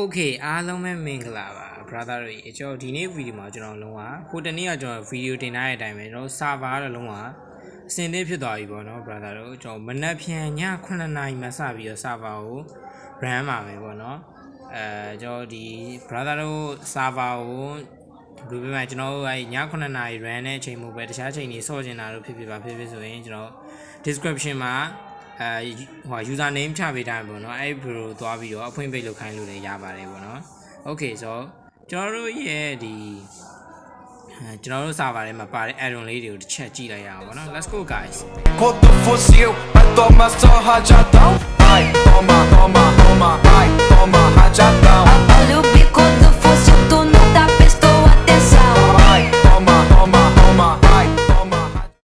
Okay အားလုံးပဲမင်္ဂလာပါ brother တို့ရေကျွန်တော်ဒီနေ့ဗီဒီယိုမှာကျွန်တော်လုံးဝဟိုတနေ့ကကျွန်တော်ဗီဒီယိုတင်ထားတဲ့အတိုင်းပဲကျွန်တော် server တော့လုံးဝအစင်သစ်ဖြစ်သွားပြီပေါ့နော် brother တို့ကျွန်တော်မနက်ဖြန်ည9နာရီမှစပြီးတော့ server ကို run မှာပဲပေါ့နော်အဲကျွန်တော်ဒီ brother တို့ server ကိုဘယ်လိုပြောမလဲကျွန်တော်တို့အဲည9နာရီ run တဲ့အချိန်မျိုးပဲတခြားအချိန်တွေဆော့ကျင်တာတို့ဖြစ်ဖြစ်ပါဖြစ်ဖြစ်ဆိုရင်ကျွန်တော် description မှာ အဲဟို user name ချပေးထားပြီပေါ့နော်အဲ့ဒီ bro သွားပြီးတော့အဖွင့်ပိတ်လုပ်ခိုင်းလို့လည်းရပါတယ်ပေါ့နော် okay ဆိုတော့ကျွန်တော်တို့ရဲ့ဒီအဲကျွန်တော်တို့ server ထဲမှာပါတဲ့ error လေးတွေကိုတစ်ချက်ကြည့်လိုက်ရအောင်ပေါ့နော် let's go guys Quando fosse eu, vai tomar só rajadão Vai, toma, toma,